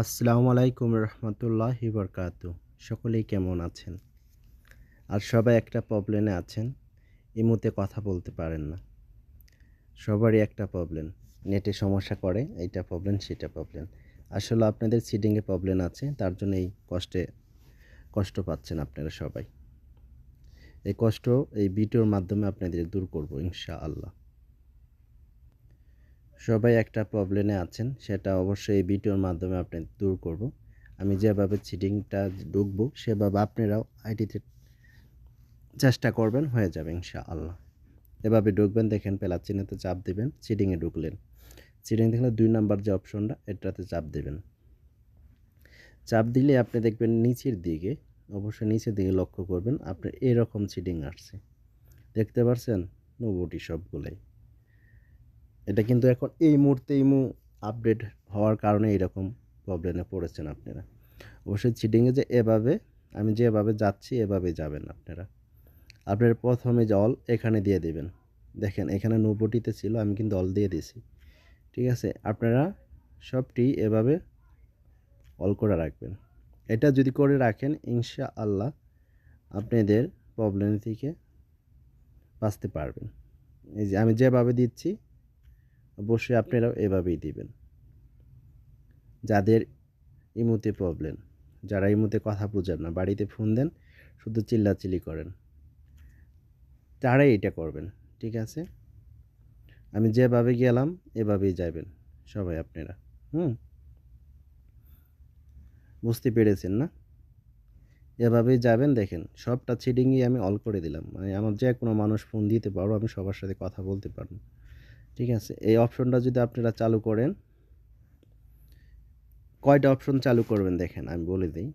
আসসালামু আলাইকুম রহমতুল্লাহ বরকাত। সকলেই কেমন আছেন? আর সবাই একটা প্রবলেমে আছেন ইমুতে কথা বলতে পারেন না। সবারই একটা প্রবলেম নেটে সমস্যা করে, এইটা প্রবলেম সেটা প্রবলেম আসলে আপনাদের সিডিংয়ে প্রবলেম আছে, তার জন্য এই কষ্টে, কষ্ট পাচ্ছেন আপনারা সবাই। এই কষ্ট এই ভিডিওর মাধ্যমে আপনাদের দূর করব ইনশা আল্লাহ সবাই একটা প্রবলেমে আছেন, সেটা অবশ্যই এই ভিডিওর মাধ্যমে আপনি দূর করব। আমি যেভাবে চিটিংটা ঢুকবো, সেভাবে আপনারাও আইডিতে চেষ্টা করবেন, হয়ে যাবে ইনশা আল্লাহ এভাবে ঢুকবেন, দেখেন পেলা চিহ্নতে চাপ দেবেন চিটিংয়ে ঢুকলেন। চিটিং দেখলে দুই নাম্বার যে অপশনটা এটাতে চাপ দেবেন। চাপ দিলে আপনি দেখবেন নিচের দিকে, অবশ্যই নিচের দিকে লক্ষ্য করবেন, আপনার এরকম চিটিং আসছে। দেখতে পারছেন? নবটি সবগুলাই। এটা কিন্তু এখন এই মুহূর্তে ইমু আপডেট হওয়ার কারণে এরকম প্রবলেমে পড়েছেন আপনারা। অবশ্যই চিটিংয়ে যে এভাবে, আমি যেভাবে যাচ্ছি, এভাবে যাবেন আপনারা। আপনার প্রথমে যে অল এখানে দিয়ে দেবেন। দেখেন, এখানে নব্বটিতে ছিল, আমি কিন্তু অল দিয়ে দিয়েছি। ঠিক আছে? আপনারা সবটি এভাবে অল করে রাখবেন। এটা যদি করে রাখেন ইনশা আল্লাহ আপনাদের প্রবলেম থেকে বাঁচতে পারবেন। এই যে আমি যেভাবে দিচ্ছি অবশ্যই আপনারাও এভাবেই দিবেন। যাদের ইমুতে প্রবলেম যারা ইমুতে কথা বুঝেন না, বাড়িতে ফোন দেন, শুধু চিল্লাচিল্লি করেন। তারাই এটা করবেন, ঠিক আছে? আমি যেভাবে গেলাম, এভাবেই যাবেন সবাই আপনারা, হুম? বুঝতে পেরেছেন না? এভাবেই যাবেন, দেখেন, সবটা ছিডিংই আমি অল করে দিলাম। মানে আমার যে কোনো মানুষ ফোন দিতে পারব আমি সবার সাথে কথা বলতে পারব। ঠিক আছে? এই অপশনটা যদি আপনারা চালু করেন, কয়টা অপশন চালু করবেন দেখেন, আমি বলে দিই।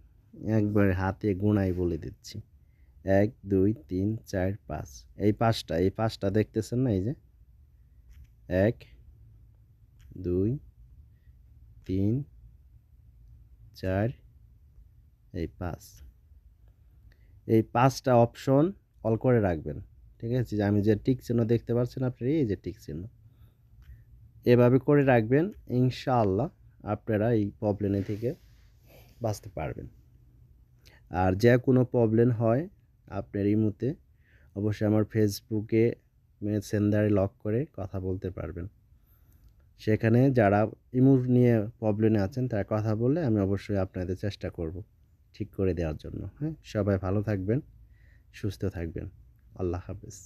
একবার হাতে গুণাই বলে দিচ্ছি। এক, দুই, তিন, চার, পাঁচ। এই পাঁচটা এই পাঁচটা দেখতেছেন না এই যে? এক, দুই, তিন, চার, এই পাঁচ। এই পাঁচটা অপশন অল করে রাখবেন। ঠিক আছে? যে আমি যে টিক চিহ্ন দেখতে পাচ্ছেন আপনি এই যে টিক চিহ্ন। এভাবে করে রাখবেন, ইনশাআল্লাহ আপনারা এই প্রবলেমে থেকে বাঁচতে পারবেন। আর যে কোনো প্রবলেম হয় আপনার এই ইমুতে অবশ্যই আমার ফেসবুকে মেসেঞ্জারে লক করে কথা বলতে পারবেন। সেখানে যারা ইমুর নিয়ে প্রবলেমে আছেন, তারা কথা বললে আমি অবশ্যই আপনাদের চেষ্টা করব ঠিক করে দেওয়ার জন্য। হ্যাঁ সবাই ভালো থাকবেন, সুস্থ থাকবেন। আল্লাহ হাফেজ।